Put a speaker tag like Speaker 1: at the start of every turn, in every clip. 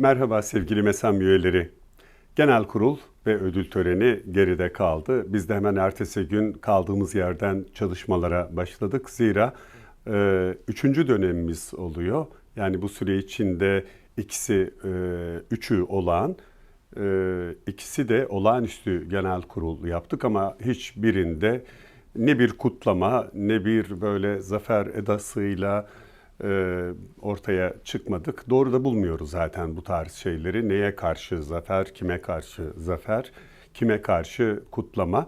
Speaker 1: Merhaba sevgili MESAM üyeleri. Genel kurul ve ödül töreni geride kaldı. Biz de hemen ertesi gün kaldığımız yerden çalışmalara başladık. Zira e, üçüncü dönemimiz oluyor. Yani bu süre içinde ikisi, e, üçü olağan, e, ikisi de olağanüstü genel kurul yaptık ama hiçbirinde ne bir kutlama ne bir böyle zafer edasıyla e, ortaya çıkmadık. Doğru da bulmuyoruz zaten bu tarz şeyleri. Neye karşı zafer, kime karşı zafer, kime karşı kutlama.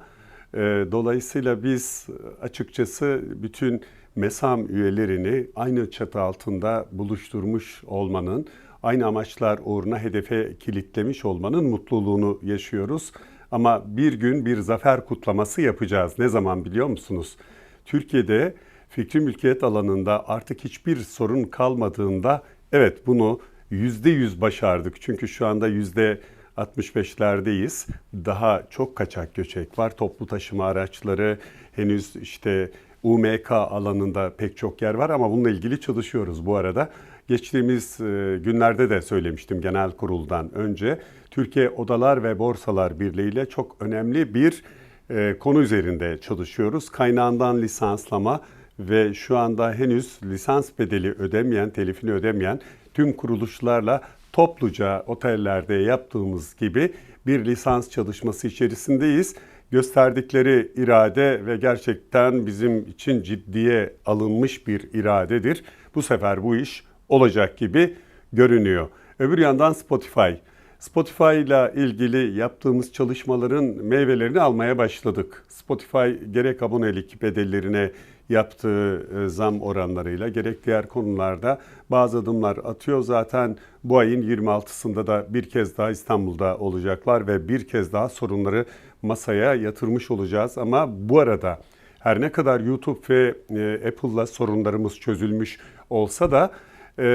Speaker 1: E, dolayısıyla biz açıkçası bütün MESAM üyelerini aynı çatı altında buluşturmuş olmanın, aynı amaçlar uğruna hedefe kilitlemiş olmanın mutluluğunu yaşıyoruz. Ama bir gün bir zafer kutlaması yapacağız. Ne zaman biliyor musunuz? Türkiye'de fikri mülkiyet alanında artık hiçbir sorun kalmadığında evet bunu yüzde yüz başardık. Çünkü şu anda yüzde 65'lerdeyiz. Daha çok kaçak göçek var. Toplu taşıma araçları henüz işte UMK alanında pek çok yer var ama bununla ilgili çalışıyoruz bu arada. Geçtiğimiz e, günlerde de söylemiştim genel kuruldan önce. Türkiye Odalar ve Borsalar Birliği ile çok önemli bir e, konu üzerinde çalışıyoruz. Kaynağından lisanslama ve şu anda henüz lisans bedeli ödemeyen, telifini ödemeyen tüm kuruluşlarla topluca otellerde yaptığımız gibi bir lisans çalışması içerisindeyiz. Gösterdikleri irade ve gerçekten bizim için ciddiye alınmış bir iradedir. Bu sefer bu iş olacak gibi görünüyor. Öbür yandan Spotify. Spotify ile ilgili yaptığımız çalışmaların meyvelerini almaya başladık. Spotify gerek abonelik bedellerine yaptığı e, zam oranlarıyla gerek diğer konularda bazı adımlar atıyor. Zaten bu ayın 26'sında da bir kez daha İstanbul'da olacaklar ve bir kez daha sorunları masaya yatırmış olacağız. Ama bu arada her ne kadar YouTube ve e, Apple'la sorunlarımız çözülmüş olsa da e,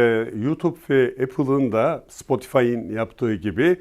Speaker 1: YouTube ve Apple'ın da Spotify'ın yaptığı gibi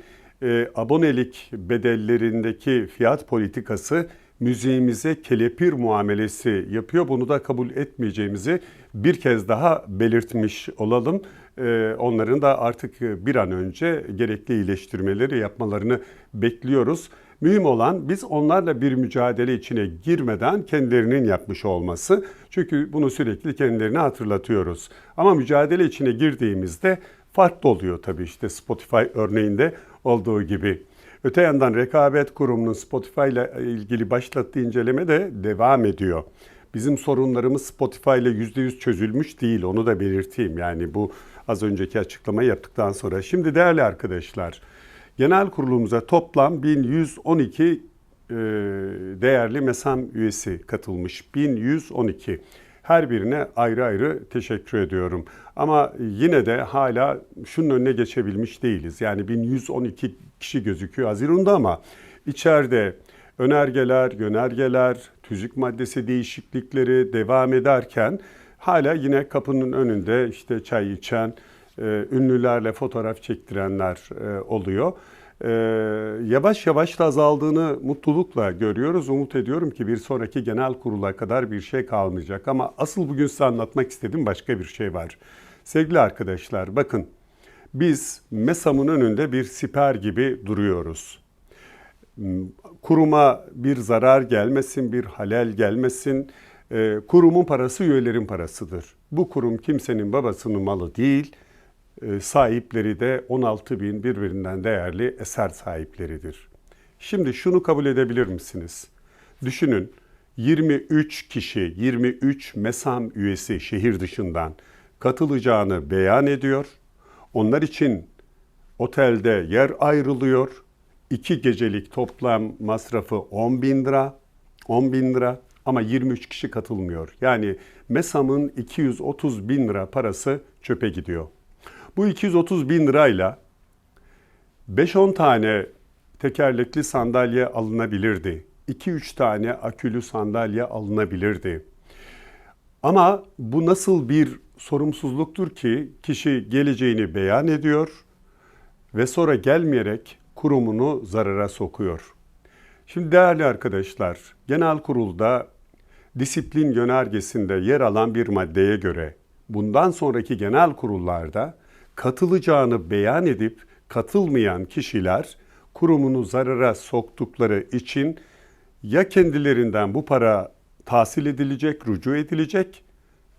Speaker 1: abonelik bedellerindeki fiyat politikası müziğimize kelepir muamelesi yapıyor. Bunu da kabul etmeyeceğimizi bir kez daha belirtmiş olalım. Ee, onların da artık bir an önce gerekli iyileştirmeleri yapmalarını bekliyoruz. Mühim olan biz onlarla bir mücadele içine girmeden kendilerinin yapmış olması. Çünkü bunu sürekli kendilerine hatırlatıyoruz. Ama mücadele içine girdiğimizde farklı oluyor tabii işte Spotify örneğinde olduğu gibi. Öte yandan Rekabet Kurumu'nun Spotify ile ilgili başlattığı inceleme de devam ediyor. Bizim sorunlarımız Spotify ile %100 çözülmüş değil onu da belirteyim. Yani bu az önceki açıklamayı yaptıktan sonra. Şimdi değerli arkadaşlar genel kurulumuza toplam 1112 e, değerli MESAM üyesi katılmış. 1112. Her birine ayrı ayrı teşekkür ediyorum. Ama yine de hala şunun önüne geçebilmiş değiliz. Yani 1112 kişi gözüküyor Haziran'da ama içeride önergeler, yönergeler, tüzük maddesi değişiklikleri devam ederken hala yine kapının önünde işte çay içen, e, ünlülerle fotoğraf çektirenler e, oluyor. E, yavaş yavaş da azaldığını mutlulukla görüyoruz. Umut ediyorum ki bir sonraki genel kurula kadar bir şey kalmayacak. Ama asıl bugün size anlatmak istediğim başka bir şey var. Sevgili arkadaşlar bakın biz MESAM'ın önünde bir siper gibi duruyoruz. Kuruma bir zarar gelmesin, bir halel gelmesin. E, kurumun parası üyelerin parasıdır. Bu kurum kimsenin babasının malı değil. E, sahipleri de 16 bin birbirinden değerli eser sahipleridir. Şimdi şunu kabul edebilir misiniz? Düşünün 23 kişi, 23 MESAM üyesi şehir dışından katılacağını beyan ediyor onlar için otelde yer ayrılıyor. İki gecelik toplam masrafı 10 bin lira. 10 bin lira ama 23 kişi katılmıyor. Yani MESAM'ın 230 bin lira parası çöpe gidiyor. Bu 230 bin lirayla 5-10 tane tekerlekli sandalye alınabilirdi. 2-3 tane akülü sandalye alınabilirdi. Ama bu nasıl bir sorumsuzluktur ki kişi geleceğini beyan ediyor ve sonra gelmeyerek kurumunu zarara sokuyor. Şimdi değerli arkadaşlar, genel kurulda disiplin yönergesinde yer alan bir maddeye göre bundan sonraki genel kurullarda katılacağını beyan edip katılmayan kişiler kurumunu zarara soktukları için ya kendilerinden bu para tahsil edilecek, rücu edilecek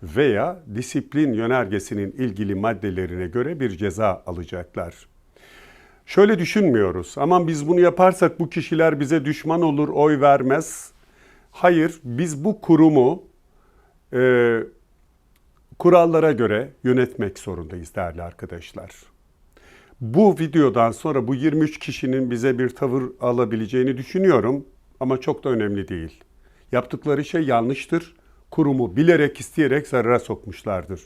Speaker 1: veya disiplin yönergesinin ilgili maddelerine göre bir ceza alacaklar. Şöyle düşünmüyoruz. Aman biz bunu yaparsak bu kişiler bize düşman olur, oy vermez. Hayır, biz bu kurumu e, kurallara göre yönetmek zorundayız değerli arkadaşlar. Bu videodan sonra bu 23 kişinin bize bir tavır alabileceğini düşünüyorum ama çok da önemli değil. Yaptıkları şey yanlıştır. Kurumu bilerek isteyerek zarara sokmuşlardır.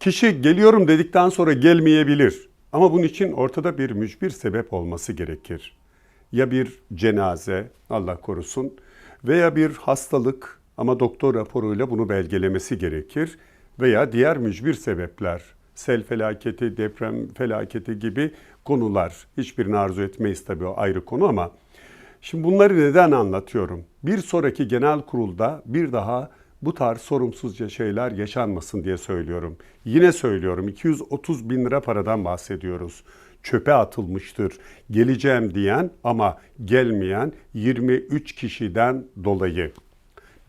Speaker 1: Kişi geliyorum dedikten sonra gelmeyebilir. Ama bunun için ortada bir mücbir sebep olması gerekir. Ya bir cenaze, Allah korusun, veya bir hastalık ama doktor raporuyla bunu belgelemesi gerekir. Veya diğer mücbir sebepler, sel felaketi, deprem felaketi gibi konular. Hiçbirini arzu etmeyiz tabii o ayrı konu ama Şimdi bunları neden anlatıyorum? Bir sonraki genel kurulda bir daha bu tarz sorumsuzca şeyler yaşanmasın diye söylüyorum. Yine söylüyorum 230 bin lira paradan bahsediyoruz. Çöpe atılmıştır. Geleceğim diyen ama gelmeyen 23 kişiden dolayı.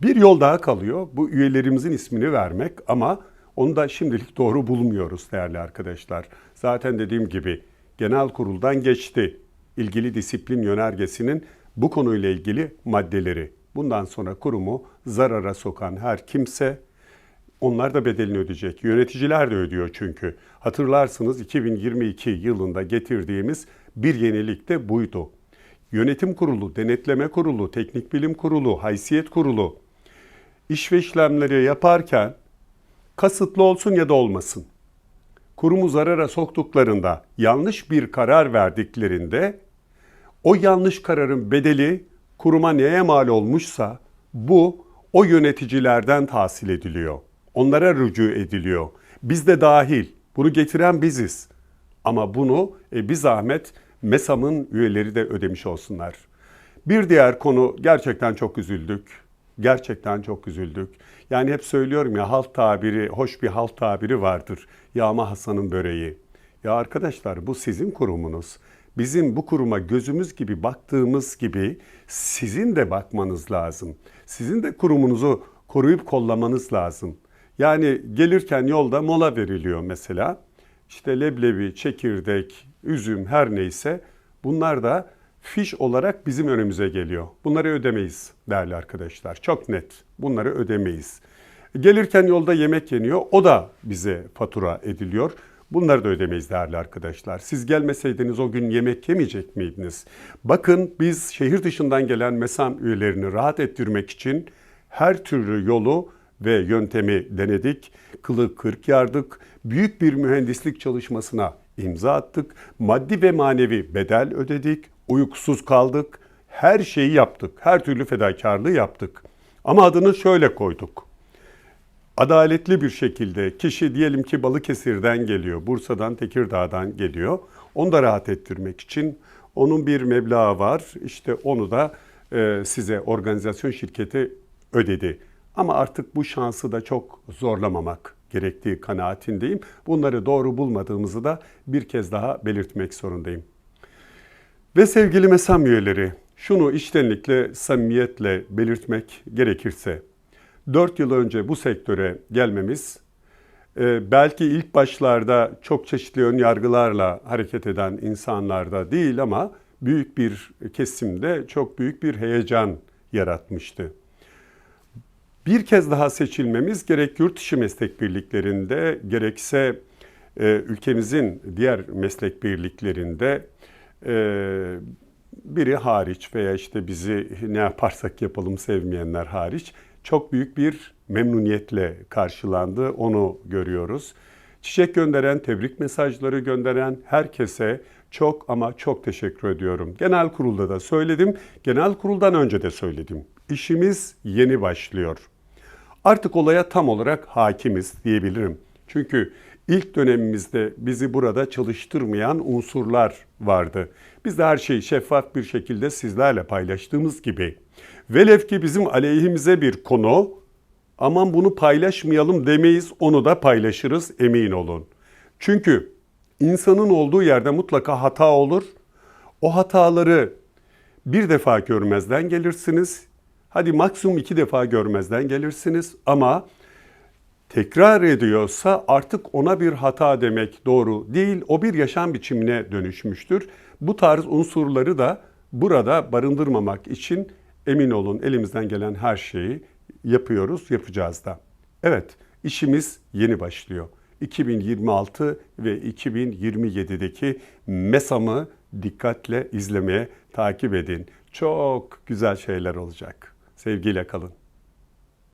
Speaker 1: Bir yol daha kalıyor. Bu üyelerimizin ismini vermek ama onu da şimdilik doğru bulmuyoruz değerli arkadaşlar. Zaten dediğim gibi genel kuruldan geçti. İlgili disiplin yönergesinin bu konuyla ilgili maddeleri. Bundan sonra kurumu zarara sokan her kimse onlar da bedelini ödeyecek. Yöneticiler de ödüyor çünkü. Hatırlarsınız 2022 yılında getirdiğimiz bir yenilik de buydu. Yönetim kurulu, denetleme kurulu, teknik bilim kurulu, haysiyet kurulu iş ve işlemleri yaparken kasıtlı olsun ya da olmasın. Kurumu zarara soktuklarında, yanlış bir karar verdiklerinde o yanlış kararın bedeli kuruma neye mal olmuşsa bu o yöneticilerden tahsil ediliyor. Onlara rücu ediliyor. Biz de dahil. Bunu getiren biziz. Ama bunu e, bir zahmet MESAM'ın üyeleri de ödemiş olsunlar. Bir diğer konu gerçekten çok üzüldük. Gerçekten çok üzüldük. Yani hep söylüyorum ya halk tabiri, hoş bir halk tabiri vardır. Yağma Hasan'ın böreği. Ya arkadaşlar bu sizin kurumunuz bizim bu kuruma gözümüz gibi baktığımız gibi sizin de bakmanız lazım. Sizin de kurumunuzu koruyup kollamanız lazım. Yani gelirken yolda mola veriliyor mesela. İşte leblebi, çekirdek, üzüm her neyse bunlar da fiş olarak bizim önümüze geliyor. Bunları ödemeyiz değerli arkadaşlar. Çok net. Bunları ödemeyiz. Gelirken yolda yemek yeniyor. O da bize fatura ediliyor. Bunları da ödemeyiz değerli arkadaşlar. Siz gelmeseydiniz o gün yemek yemeyecek miydiniz? Bakın biz şehir dışından gelen MESAM üyelerini rahat ettirmek için her türlü yolu ve yöntemi denedik. Kılı kırk yardık. Büyük bir mühendislik çalışmasına imza attık. Maddi ve manevi bedel ödedik. Uykusuz kaldık. Her şeyi yaptık. Her türlü fedakarlığı yaptık. Ama adını şöyle koyduk adaletli bir şekilde kişi diyelim ki Balıkesir'den geliyor, Bursa'dan, Tekirdağ'dan geliyor. Onu da rahat ettirmek için onun bir meblağı var. İşte onu da e, size organizasyon şirketi ödedi. Ama artık bu şansı da çok zorlamamak gerektiği kanaatindeyim. Bunları doğru bulmadığımızı da bir kez daha belirtmek zorundayım. Ve sevgili MESAM üyeleri, şunu içtenlikle, samimiyetle belirtmek gerekirse, 4 yıl önce bu sektöre gelmemiz e, belki ilk başlarda çok çeşitli ön yargılarla hareket eden insanlarda değil ama büyük bir kesimde çok büyük bir heyecan yaratmıştı. Bir kez daha seçilmemiz gerek yurt dışı meslek birliklerinde gerekse e, ülkemizin diğer meslek birliklerinde biri hariç veya işte bizi ne yaparsak yapalım sevmeyenler hariç çok büyük bir memnuniyetle karşılandı. Onu görüyoruz. Çiçek gönderen, tebrik mesajları gönderen herkese çok ama çok teşekkür ediyorum. Genel kurulda da söyledim, genel kuruldan önce de söyledim. İşimiz yeni başlıyor. Artık olaya tam olarak hakimiz diyebilirim. Çünkü ilk dönemimizde bizi burada çalıştırmayan unsurlar vardı. Biz de her şeyi şeffaf bir şekilde sizlerle paylaştığımız gibi Velev ki bizim aleyhimize bir konu, aman bunu paylaşmayalım demeyiz, onu da paylaşırız emin olun. Çünkü İnsanın olduğu yerde mutlaka hata olur. O hataları bir defa görmezden gelirsiniz. Hadi maksimum iki defa görmezden gelirsiniz ama tekrar ediyorsa artık ona bir hata demek doğru değil. O bir yaşam biçimine dönüşmüştür. Bu tarz unsurları da burada barındırmamak için emin olun elimizden gelen her şeyi yapıyoruz, yapacağız da. Evet, işimiz yeni başlıyor. 2026 ve 2027'deki MESAM'ı dikkatle izlemeye takip edin. Çok güzel şeyler olacak. Sevgiyle kalın.